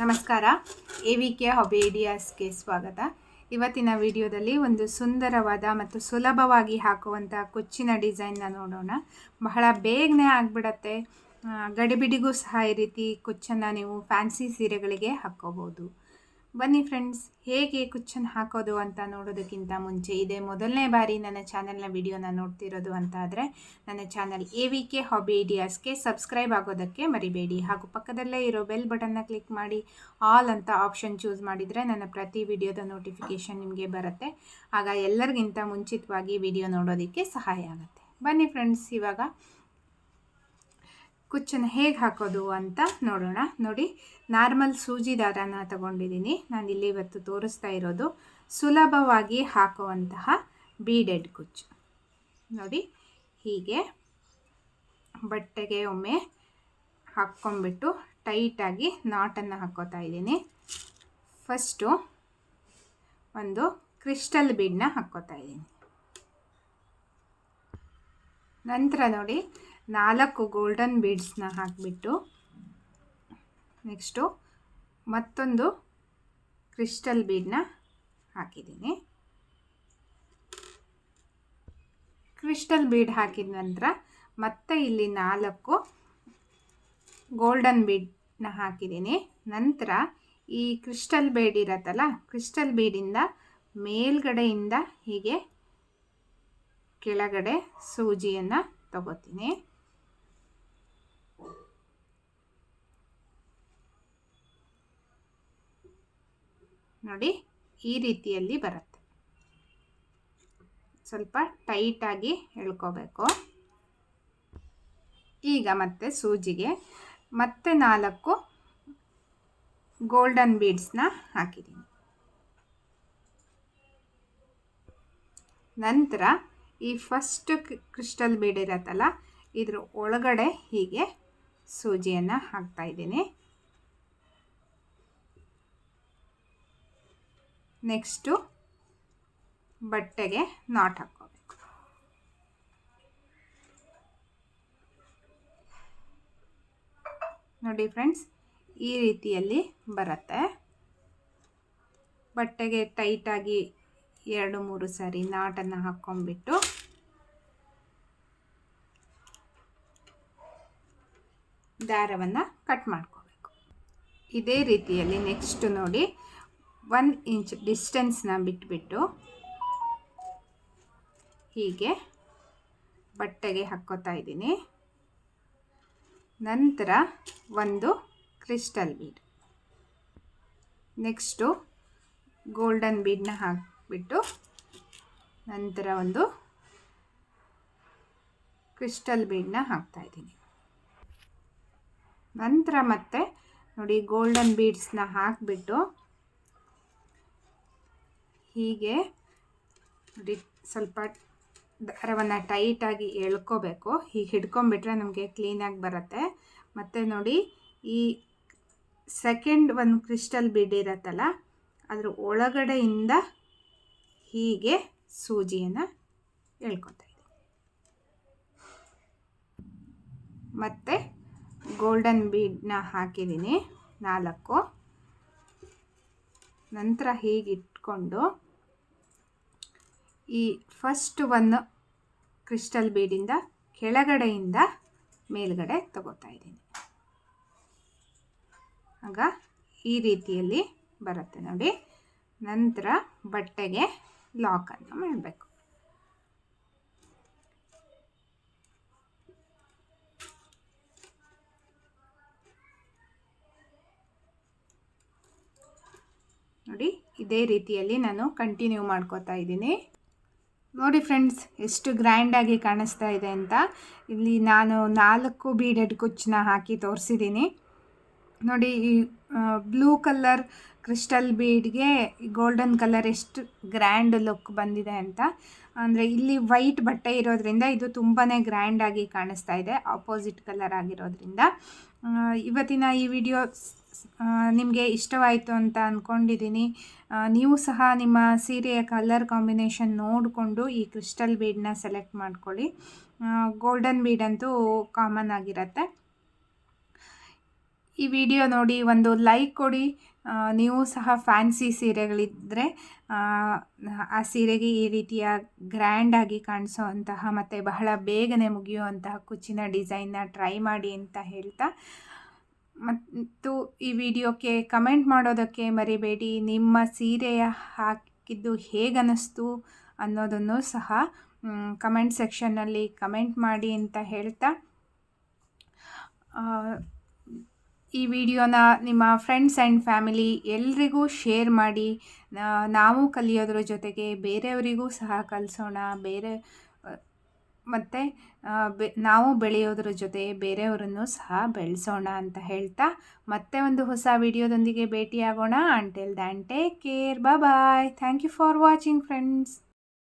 ನಮಸ್ಕಾರ. A V K hobby ಐಡಿಯಾಸ್ಗೆ ಸ್ವಾಗತ. ಇವತ್ತಿನ ವಿಡಿಯೋದಲ್ಲಿ ಒಂದು ಸುಂದರವಾದ ಮತ್ತು ಸುಲಭವಾಗಿ ಹಾಕುವಂಥ ಕುಚ್ಚಿನ ಡಿಸೈನ್ನ ನೋಡೋಣ. ಬಹಳ ಬೇಗನೆ ಆಗಿಬಿಡತ್ತೆ. ಗಡಿಬಿಡಿಗೂ ಸಹ ಈ ರೀತಿ ಕುಚ್ಚನ್ನು ನೀವು ಫ್ಯಾನ್ಸಿ ಸೀರೆಗಳಿಗೆ ಹಾಕ್ಕೋಬೋದು. ಬನ್ನಿ ಫ್ರೆಂಡ್ಸ್, ಹೇಗೆ ಕುಚ್ಚನ್ನು ಹಾಕೋದು ಅಂತ ನೋಡೋದಕ್ಕಿಂತ ಮುಂಚೆ ಇದೇ ಮೊದಲನೇ ಬಾರಿ ನನ್ನ ಚಾನಲ್ನ ವಿಡಿಯೋನ ನೋಡ್ತಿರೋದು ಅಂತ ಆದರೆ ನನ್ನ channel A V K hobby ಐಡಿಯಾಸ್ಗೆ subscribe ಆಗೋದಕ್ಕೆ ಮರಿಬೇಡಿ. ಹಾಗೂ ಪಕ್ಕದಲ್ಲೇ ಇರೋ ಬೆಲ್ ಬಟನ್ನ ಕ್ಲಿಕ್ ಮಾಡಿ ಆಲ್ ಅಂತ ಆಪ್ಷನ್ ಚೂಸ್ ಮಾಡಿದರೆ ನನ್ನ ಪ್ರತಿ ವಿಡಿಯೋದ ನೋಟಿಫಿಕೇಷನ್ ನಿಮಗೆ ಬರುತ್ತೆ. ಆಗ ಎಲ್ಲರಿಗಿಂತ ಮುಂಚಿತವಾಗಿ ವಿಡಿಯೋ ನೋಡೋದಕ್ಕೆ ಸಹಾಯ ಆಗುತ್ತೆ. ಬನ್ನಿ ಫ್ರೆಂಡ್ಸ್, ಇವಾಗ ಕುಚ್ಚನ್ನು ಹೇಗೆ ಹಾಕೋದು ಅಂತ ನೋಡೋಣ. ನೋಡಿ, ನಾರ್ಮಲ್ ಸೂಜಿ ದಾರನ ತಗೊಂಡಿದ್ದೀನಿ. ನಾನು ಇಲ್ಲಿ ಇವತ್ತು ತೋರಿಸ್ತಾ ಇರೋದು ಸುಲಭವಾಗಿ ಹಾಕುವಂತಹ ಬೀಡೆಡ್ ಕುಚ್ಚು. ನೋಡಿ, ಹೀಗೆ ಬಟ್ಟೆಗೆ ಒಮ್ಮೆ ಹಾಕ್ಕೊಂಬಿಟ್ಟು ಟೈಟಾಗಿ ನಾಟನ್ನು ಹಾಕೋತಾ ಇದ್ದೀನಿ. ಫಸ್ಟು ಒಂದು ಕ್ರಿಸ್ಟಲ್ ಬೀಡನ್ನ ಹಾಕ್ಕೋತಾ ಇದ್ದೀನಿ. ನಂತರ ನೋಡಿ ನಾಲ್ಕು ಗೋಲ್ಡನ್ ಬೀಡ್ಸ್ನ ಹಾಕಿಬಿಟ್ಟು ನೆಕ್ಸ್ಟು ಮತ್ತೊಂದು ಕ್ರಿಸ್ಟಲ್ ಬೀಡನ್ನ ಹಾಕಿದ್ದೀನಿ. ಕ್ರಿಸ್ಟಲ್ ಬೀಡ್ ಹಾಕಿದ ನಂತರ ಮತ್ತೆ ಇಲ್ಲಿ ನಾಲ್ಕು ಗೋಲ್ಡನ್ ಬೀಡನ್ನ ಹಾಕಿದ್ದೀನಿ. ನಂತರ ಈ ಕ್ರಿಸ್ಟಲ್ ಬೀಡ್ ಇರತ್ತಲ್ಲ ಕ್ರಿಸ್ಟಲ್ ಬೀಡಿಂದ ಮೇಲ್ಗಡೆಯಿಂದ ಹೀಗೆ ಕೆಳಗಡೆ ಸೂಜಿಯನ್ನು ತಗೋತೀನಿ. ನೋಡಿ, ಈ ರೀತಿಯಲ್ಲಿ ಬರುತ್ತೆ. ಸ್ವಲ್ಪ ಟೈಟಾಗಿ ಎಳ್ಕೋಬೇಕು. ಈಗ ಮತ್ತೆ ಸೂಜಿಗೆ ಮತ್ತೆ ನಾಲ್ಕು ಗೋಲ್ಡನ್ ಬೀಡ್ಸ್ನ ಹಾಕಿದ್ದೀನಿ. ನಂತರ ಈ ಫಸ್ಟ್ ಕ್ರಿಸ್ಟಲ್ ಬೀಡ್ ಇರತ್ತಲ್ಲ, ಇದ್ರ ಒಳಗಡೆ ಹೀಗೆ ಸೂಜಿಯನ್ನು ಹಾಕ್ತಾಯಿದ್ದೀನಿ ನೆಕ್ಸ್ಟು ಬಟ್ಟೆಗೆ ನಾಟ್ ಹಾಕ್ಕೋಬೇಕು. ನೋಡಿ ಫ್ರೆಂಡ್ಸ್, ಈ ರೀತಿಯಲ್ಲಿ ಬರುತ್ತೆ. ಬಟ್ಟೆಗೆ ಟೈಟಾಗಿ ಎರಡು ಮೂರು ಸಾರಿ ನಾಟನ್ನು ಹಾಕ್ಕೊಂಬಿಟ್ಟು ದಾರವನ್ನು ಕಟ್ ಮಾಡ್ಕೋಬೇಕು. ಇದೇ ರೀತಿಯಲ್ಲಿ ನೆಕ್ಸ್ಟ್ ನೋಡಿ ಒನ್ ಇಂಚ್ ಡಿಸ್ಟೆನ್ಸ್ನ ಬಿಟ್ಬಿಟ್ಟು ಹೀಗೆ ಬಟ್ಟೆಗೆ ಹಾಕ್ಕೋತಾ ಇದ್ದೀನಿ. ನಂತರ ಒಂದು ಕ್ರಿಸ್ಟಲ್ ಬೀಡ್. ನೆಕ್ಸ್ಟು ಗೋಲ್ಡನ್ ಬೀಡನ್ನ ಹಾಕಿಬಿಟ್ಟು ನಂತರ ಒಂದು ಕ್ರಿಸ್ಟಲ್ ಬೀಡನ್ನ ಹಾಕ್ತಾಯಿದ್ದೀನಿ ನಂತರ ಮತ್ತೆ ನೋಡಿ ಗೋಲ್ಡನ್ ಬೀಡ್ಸ್ನ ಹಾಕಿಬಿಟ್ಟು ಹೀಗೆ ನೋಡಿ, ಸ್ವಲ್ಪ ದಾರವನ್ನು ಟೈಟಾಗಿ ಎಳ್ಕೋಬೇಕು. ಹೀಗೆ ಹಿಡ್ಕೊಂಬಿಟ್ರೆ ನಮಗೆ ಕ್ಲೀನಾಗಿ ಬರುತ್ತೆ. ಮತ್ತು ನೋಡಿ, ಈ ಸೆಕೆಂಡ್ ಒಂದು ಕ್ರಿಸ್ಟಲ್ ಬಿಡಿರತ್ತಲ್ಲ ಅದ್ರ ಒಳಗಡೆಯಿಂದ ಹೀಗೆ ಸೂಜಿಯನ್ನು ಎಳ್ಕೊತಾ ಇದ್ದೀನಿ ಮತ್ತು ಗೋಲ್ಡನ್ ಬೀಡನ್ನ ಹಾಕಿದ್ದೀನಿ ನಾಲ್ಕು. ನಂತರ ಹೀಗೆ ಇಟ್ಕೊಂಡು ಈ ಫಸ್ಟ್ ಒಂದು ಕ್ರಿಸ್ಟಲ್ ಬೀಡಿಂದ ಕೆಳಗಡೆಯಿಂದ ಮೇಲ್ಗಡೆ ತಗೋತಾ ಇದ್ದೀನಿ. ಆಗ ಈ ರೀತಿಯಲ್ಲಿ ಬರುತ್ತೆ ನೋಡಿ. ನಂತರ ಬಟ್ಟೆಗೆ ಲಾಕನ್ನು ಮಾಡಬೇಕು. ನೋಡಿ, ಇದೇ ರೀತಿಯಲ್ಲಿ ನಾನು ಕಂಟಿನ್ಯೂ ಮಾಡ್ಕೋತಾ ಇದ್ದೀನಿ. ನೋಡಿ ಫ್ರೆಂಡ್ಸ್, ಎಷ್ಟು ಗ್ರ್ಯಾಂಡಾಗಿ ಕಾಣಿಸ್ತಾ ಇದೆ ಅಂತ. ಇಲ್ಲಿ ನಾನು ನಾಲ್ಕು ಬೀಡೆಡ್ ಕುಚ್ಚನ್ನ ಹಾಕಿ ತೋರಿಸಿದ್ದೀನಿ. ನೋಡಿ, ಈ ಬ್ಲೂ ಕಲರ್ ಕ್ರಿಸ್ಟಲ್ ಬೀಡ್ಗೆ ಗೋಲ್ಡನ್ ಕಲರ್ ಎಷ್ಟು ಗ್ರ್ಯಾಂಡ್ ಲುಕ್ ಬಂದಿದೆ ಅಂತ. ಅಂದರೆ ಇಲ್ಲಿ ವೈಟ್ ಬಟ್ಟೆ ಇರೋದ್ರಿಂದ ಇದು ತುಂಬಾ ಗ್ರ್ಯಾಂಡಾಗಿ ಕಾಣಿಸ್ತಾ ಇದೆ ಆಪೋಸಿಟ್ ಕಲರ್ ಆಗಿರೋದ್ರಿಂದ. ಇವತ್ತಿನ ಈ ವಿಡಿಯೋ ನಿಮಗೆ ಇಷ್ಟವಾಯಿತು ಅಂತ ಅಂದ್ಕೊಂಡಿದ್ದೀನಿ ನೀವು ಸಹ ನಿಮ್ಮ ಸೀರೆಯ ಕಲರ್ ಕಾಂಬಿನೇಷನ್ ನೋಡಿಕೊಂಡು ಈ ಕ್ರಿಸ್ಟಲ್ ಬೀಡನ್ನ ಸೆಲೆಕ್ಟ್ ಮಾಡ್ಕೊಳ್ಳಿ. ಗೋಲ್ಡನ್ ಬೀಡಂತೂ ಕಾಮನ್ ಆಗಿರತ್ತೆ. ಈ ವಿಡಿಯೋ ನೋಡಿ ಒಂದು ಲೈಕ್ ಕೊಡಿ. ನೀವು ಸಹ ಫ್ಯಾನ್ಸಿ ಸೀರೆಗಳಿದ್ದರೆ ಆ, ಸೀರೆಗೆ ಈ ರೀತಿಯ ಗ್ರ್ಯಾಂಡಾಗಿ ಕಾಣಿಸೋವಂತಹ ಮತ್ತು ಬಹಳ ಬೇಗನೆ ಮುಗಿಯುವಂತಹ ಕುಚ್ಚಿನ ಡಿಸೈನ್ನ ಟ್ರೈ ಮಾಡಿ ಅಂತ ಹೇಳ್ತಾ. ಮತ್ತು ಈ ವಿಡಿಯೋಕ್ಕೆ ಕಮೆಂಟ್ ಮಾಡೋದಕ್ಕೆ ಮರಿಬೇಡಿ. ನಿಮ್ಮ ಸೀರೆಯ ಹಾಕಿದ್ದು ಹೇಗನ್ನಿಸ್ತು ಅನ್ನೋದನ್ನು ಸಹ ಕಮೆಂಟ್ ಸೆಕ್ಷನ್ನಲ್ಲಿ ಕಮೆಂಟ್ ಮಾಡಿ ಅಂತ ಹೇಳ್ತಾ. ಈ ವಿಡಿಯೋನ ನಿಮ್ಮ ಫ್ರೆಂಡ್ಸ್ ಆ್ಯಂಡ್ ಫ್ಯಾಮಿಲಿ ಎಲ್ರಿಗೂ ಶೇರ್ ಮಾಡಿ ನಾವು ಕಲಿಯೋದ್ರ ಜೊತೆಗೆ ಬೇರೆಯವರಿಗೂ ಸಹ ಕಲಿಸೋಣ. ಬೇರೆ ಮತ್ತು ನಾವು ಬೆಳೆಯೋದ್ರ ಜೊತೆ ಬೇರೆಯವರನ್ನು ಸಹ ಬೆಳೆಸೋಣ ಅಂತ ಹೇಳ್ತಾ ಮತ್ತೆ ಒಂದು ಹೊಸ ವಿಡಿಯೋದೊಂದಿಗೆ ಭೇಟಿಯಾಗೋಣ. Until then take care bye thank you for watching friends